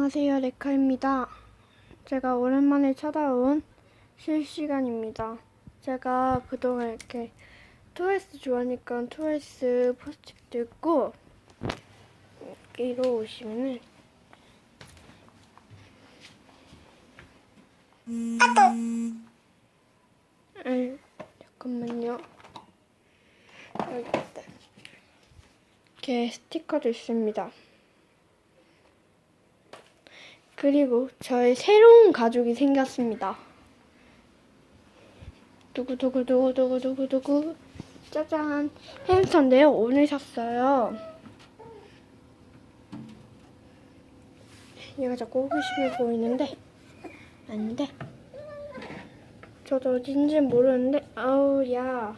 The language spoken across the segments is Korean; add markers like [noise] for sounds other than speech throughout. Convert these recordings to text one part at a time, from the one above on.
안녕하세요, 레카입니다. 제가 오랜만에 찾아온 실시간입니다. 제가 그동안 이렇게 트와이스 좋아하니까 트와이스 포스트도 있고, 여기로 오시면은, 음, 잠깐만요. 여기 있다. 이렇게 스티커도 있습니다. 그리고 저의 새로운 가족이 생겼습니다. 두구두구두구두구두구두구 짜잔 햄스터인데요. 오늘 샀어요. 얘가 자꾸 호기심이 보이는데 아닌데 저도 어딘지 모르는데 아우 야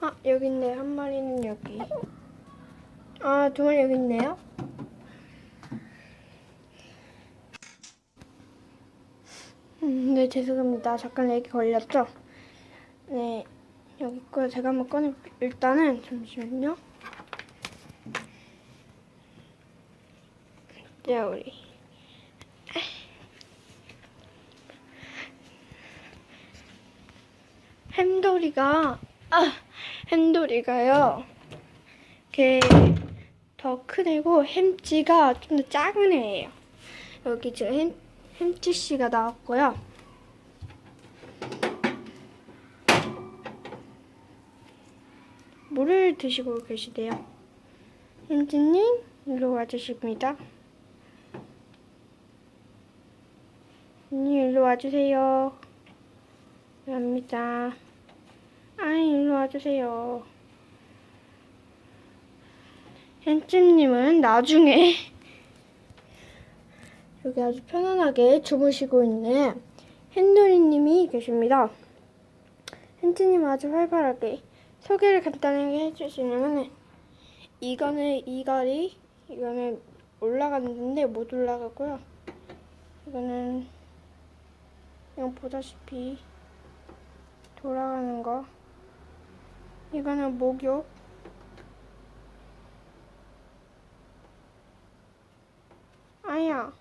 아, 여기 있네. 한 마리는 여기. 아, 두 마리 여기 있네요. 음, 네, 죄송합니다. 잠깐 얘기 걸렸죠? 네, 여기 거 제가 한번 꺼내볼게요. 일단은, 잠시만요. 자, 우리. 햄돌이가, 아, 햄돌이가요. 이렇게 더 큰 애고 햄찌가 좀 더 작은 애예요. 여기 지금 햄, 햄찌 씨가 나왔고요. 물을 드시고 계시대요. 햄찌님, 일로 와주십니다. 님, 일로 와주세요. 갑니다. 아이, 일로 와주세요. 햄찌님은 나중에 [laughs] 여기 아주 편안하게 주무시고 있는 햄돌이님이 계십니다. 햄찌님 아주 활발하게 소개를 간단하게 해주시냐면 이거는 이갈이 이거는 올라갔는데 못 올라가고요. 이거는 그냥 보다시피 돌아가는 거. 이거는 목욕. 아 야,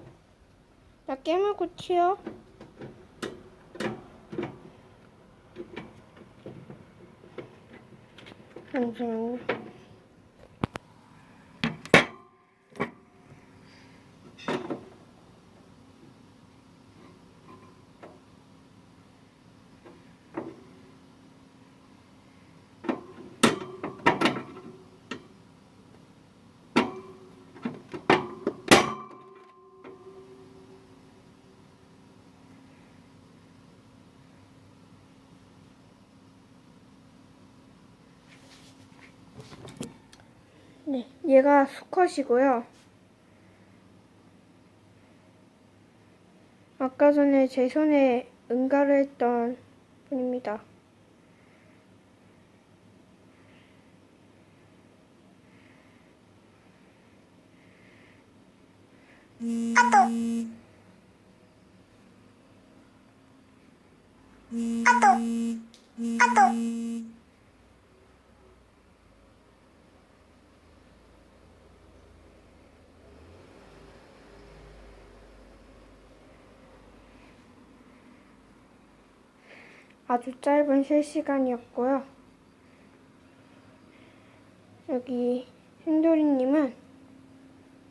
나 깨물고 튀어. 잠시만요. 네, 얘가 수컷이고요. 아까 전에 제 손에 응가를 했던 분입니다. 아 주 짧은 실시간이었고요. 여기 햄도리님은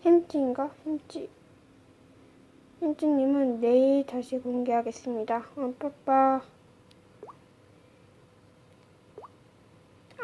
햄찌인가? 햄찌 햄찌님은 내일 다시 공개하겠습니다. 어, 빠빠